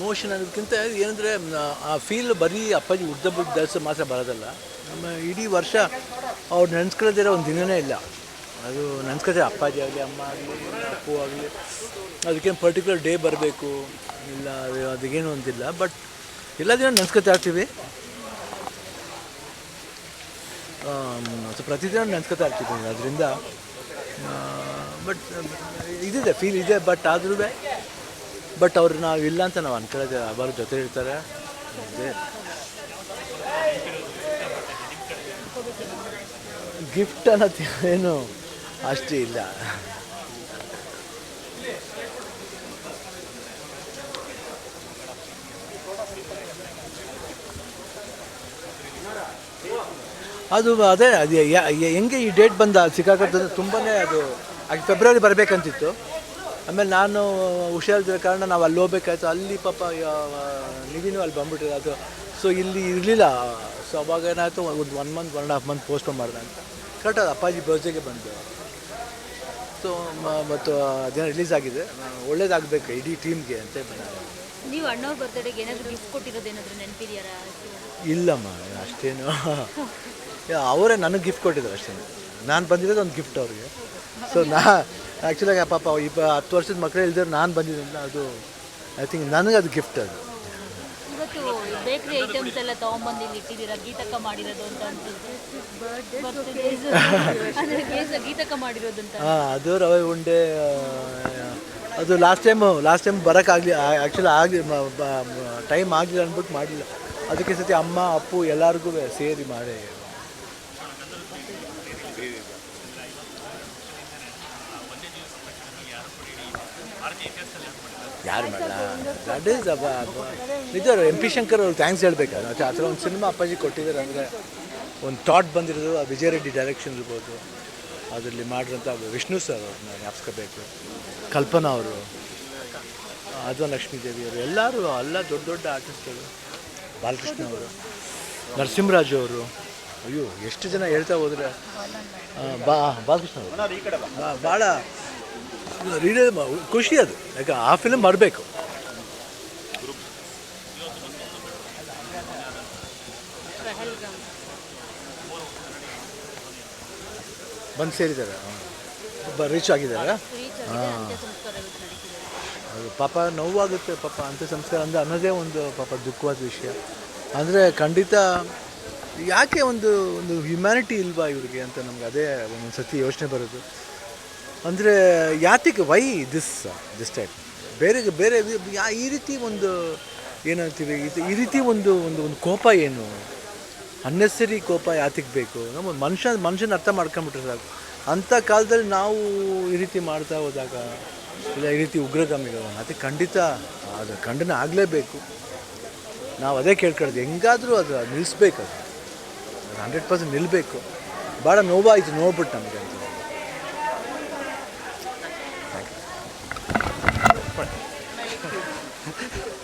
Emotion ಅನ್ನೋದಕ್ಕಿಂತ ಏನಂದರೆ ಆ ಫೀಲ್ ಬರೀ ಅಪ್ಪಾಜಿ ಉದ್ದ ದಾಸ ಮಾತ್ರ ಬರೋದಲ್ಲ. ನಮ್ಮ ಇಡೀ ವರ್ಷ ಅವ್ರು ನೆನೆಸ್ಕೊಳ್ಳೋದಿರೋ ಒಂದು ದಿನವೇ ಇಲ್ಲ. ಅದು ನೆನೆಸ್ಕೊತಾರೆ ಅಪ್ಪಾಜಿ ಆಗಲಿ, ಅಮ್ಮ ಆಗಲಿ, ಅಪ್ಪು ಆಗಲಿ. ಅದಕ್ಕೇನು ಪರ್ಟಿಕ್ಯುಲರ್ ಡೇ ಬರಬೇಕು, ಇಲ್ಲ, ಅದು ಅದಕ್ಕೇನು ಒಂದಿಲ್ಲ ಬಟ್ ಎಲ್ಲ ದಿನ ನೆನೆಸ್ಕೊತಾ ಇರ್ತೀವಿ. ಸೊ ಪ್ರತಿದಿನ ನೆನೆಸ್ಕೊತಾ ಇರ್ತೀವಿ. ಅದರಿಂದ ಬಟ್ ಇದಿದೆ ಫೀಲ್ ಇದೆ ಬಟ್ ಆದ್ರೂ ಬಟ್ ಅವ್ರು ನಾವು ಇಲ್ಲ ಅಂತ ನಾವು ಅನ್ಕೊಳ್ಳೋದು, ಅವರ ಜೊತೆ ಇರ್ತಾರೆ. ಗಿಫ್ಟ್ ಅನ್ನೋದು ಏನು? ಅಷ್ಟೇ ಇಲ್ಲ. ಅದು ಅದೇ, ಅದು ಹೆಂಗೆ ಈ ಡೇಟ್ ಬಂದ ಸಿಕ್ಕಾಕತ್ತಂದ್ರೆ ತುಂಬಾ ಅದು ಅದು ಫೆಬ್ರವರಿ ಬರಬೇಕಂತಿತ್ತು. ಆಮೇಲೆ ನಾನು ಹುಷಾರಿದ್ದಿರೋ ಕಾರಣ ನಾವು ಅಲ್ಲಿ ಹೋಗ್ಬೇಕಾಯ್ತು. ಅಲ್ಲಿ ಪಾಪ ನಿವಿನೂ ಅಲ್ಲಿ ಬಂದ್ಬಿಟ್ಟಿದೆ ಅದು ಸೊ ಇಲ್ಲಿ ಇರಲಿಲ್ಲ. ಸೊ ಅವಾಗ ಏನಾಯಿತು ಒಂದು one month one and half month postpone ಮಾಡಿದೆ ಅಂತ. ಕರೆಕ್ಟ್ ಅದು ಅಪ್ಪಾಜಿ ಬರ್ತ್ಡೇಗೆ ಬಂದು ಸೊ ಮತ್ತು ಅದೇನು ರಿಲೀಸ್ ಆಗಿದೆ. ಒಳ್ಳೇದಾಗಬೇಕು ಇಡೀ ಟೀಮ್ಗೆ ಅಂತ ನೀವು ಅಣ್ಣವ್ರ ಬರ್ತ್ಡೇಗೆ ಏನಾದರೂ ಗಿಫ್ಟ್ ಕೊಟ್ಟಿರೋದೇನಾದರೂ ನೆನಪಿದೆಯಾರ ಇಲ್ಲಮ್ಮ ಅಷ್ಟೇನು. ಅವರೇ ನನಗೆ ಗಿಫ್ಟ್ ಕೊಟ್ಟಿದ್ದಾರೆ ಅಷ್ಟೇ ನಾನು ಬಂದಿರೋದು ಒಂದು ಗಿಫ್ಟ್ ಅವ್ರಿಗೆ. ಸೊ ನಾ ಆ್ಯಕ್ಚುಲಾಗಿ ಪಾಪ ಇಪ್ಪ ಹತ್ತು ವರ್ಷದ ಮಕ್ಕಳು ಇಲ್ದಿರ ನಾನು ಬಂದಿದ್ದೀನಿ ಅದು ಐ ಥಿಂಕ್ ನನಗೆ ಅದು ಗಿಫ್ಟ್ ಅದು. ಇವತ್ತು ಬೇಕ್ರಿ ಐಟಮ್ಸ್ ಎಲ್ಲ ತೊಗೊಂಬಂದು ಇಲ್ಲಿ ಇಟ್ಟಿದ್ದೀರಾ? ಗೀತಕ್ಕ ಮಾಡಿರೋದು ಅಂತ ಅನ್ಸುತ್ತೆ ಅಂದರೆ ಗೀತ- ಗೀತಕ್ಕ ಮಾಡಿರೋದು ಅಂತ. ಹಾಂ ಅದು ರವೆ ಉಂಡೆ ಅದು ಲಾಸ್ಟ್ ಟೈಮು ಲಾಸ್ಟ್ ಟೈಮ್ ಬರೋಕ್ಕಾಗಲಿ ಆ್ಯಕ್ಚುಲಿ ಆಗಲಿ ಟೈಮ್ ಆಗಲಿಲ್ಲ ಅಂದ್ಬಿಟ್ಟು ಮಾಡಲಿಲ್ಲ ಅದಕ್ಕೆ ಸತಿ ಅಮ್ಮ ಅಪ್ಪು ಎಲ್ಲರಿಗೂ ಸೇರಿ ಮಾಡಿ. ಯಾರು ಮಾಡಲ್ಲ? ದಟ್ ಈಸ್ ನಿಜರು ಎಂ ಪಿ ಶಂಕರ್ ಅವ್ರು ಥ್ಯಾಂಕ್ಸ್ ಹೇಳ್ಬೇಕು ಆ ಥರ ಒಂದು ಸಿನಿಮಾ ಅಪ್ಪಾಜಿ ಕೊಟ್ಟಿದ್ದಾರೆ ಅಂದರೆ ಒಂದು ಥಾಟ್ ಬಂದಿರೋದು, ಆ ವಿಜಯ ರೆಡ್ಡಿ ಡೈರೆಕ್ಷನ್ ಇರ್ಬೋದು ಅದರಲ್ಲಿ ಮಾಡಿರೋಂಥ ವಿಷ್ಣು ಸರ್ ಅವ್ರನ್ನ ಜ್ಞಾಪಿಸ್ಕೋಬೇಕು. ಕಲ್ಪನಾ ಅವರು ಅದು ಲಕ್ಷ್ಮೀ ದೇವಿ ಅವರು, ಎಲ್ಲರೂ ಎಲ್ಲ ದೊಡ್ಡ ದೊಡ್ಡ ಆರ್ಟಿಸ್ಟ್ಗಳು ಬಾಲಕೃಷ್ಣ ಅವರು, ನರಸಿಂಹರಾಜು ಅವರು. ಅಯ್ಯೋ, ಎಷ್ಟು ಜನ ಹೇಳ್ತಾ ಹೋದ್ರೆ? ಬಾ, ಬಾಲಕೃಷ್ಣ ಅವರು. ಭಾಳ ರೀಡೇ ಖುಷಿ ಅದು. ಯಾಕೆ ಆ ಫಿಲ್ಮ್ ಬರಬೇಕು ಬಂದು ಸೇರಿದ್ದಾರೆ ಒಬ್ಬ ರೀಚ್ ಆಗಿದ್ದಾರೆ ಹಾಂ ಅದು ಪಾಪ ನೋವಾಗುತ್ತೆ ಪಾಪ ಅಂತ್ಯ ಸಂಸ್ಕಾರ ಅಂದರೆ ಅನ್ನೋದೇ ಒಂದು ಪಾಪ ದುಃಖವಾದ ವಿಷಯ. ಅಂದರೆ ಖಂಡಿತ ಯಾಕೆ ಒಂದು ಒಂದು ಹ್ಯುಮ್ಯಾನಿಟಿ ಇಲ್ವಾ ಇವ್ರಿಗೆ ಅಂತ ನಮ್ಗೆ ಅದೇ ಒಂದೊಂದು ಸತಿ ಯೋಚನೆ ಬರೋದು. ಅಂದರೆ ಯಾತಿಗೆ ವೈ ದಿಸ್ ದಿಸ್ ಟೈಪ್ ಬೇರೆ ಬೇರೆ ಯಾ- ಈ ರೀತಿ ಒಂದು ಏನಂತೀವಿ ಇದು- ಈ ರೀತಿ ಒಂದು ಒಂದು ಒಂದು ಕೋಪ ಏನು? ಅನ್ನೆಸರಿ ಕೋಪ ಯಾತಿಗೆ ಬೇಕು? ನಮ್ಮ ಮನುಷ್ಯ, ಮನುಷ್ಯನ ಅರ್ಥ ಮಾಡ್ಕೊಂಬಿಟ್ರೆ ಸಾಕು. ಅಂಥ ಕಾಲದಲ್ಲಿ ನಾವು ಈ ರೀತಿ ಮಾಡ್ತಾ ಹೋದಾಗ, ಇಲ್ಲ, ಈ ರೀತಿ ಉಗ್ರಗಾಮಿಗಳು ಅದಕ್ಕೆ ಖಂಡಿತ, ಅದು ಖಂಡನೆ ಆಗಲೇಬೇಕು. ನಾವು ಅದೇ ಕೇಳ್ಕೊಳ್ಳೋದು, ಹೆಂಗಾದರೂ ಅದು ನಿಲ್ಲಿಸ್ಬೇಕು ಅದು. ಹಂಡ್ರೆಡ್ ಪರ್ಸೆಂಟ್ ನಿಲ್ಲಬೇಕು ಭಾಳ ನೋವಾಯಿತು, ನೋಡ್ಬಿಟ್ಟು ನಮಗೆ ಅಂತ. これ。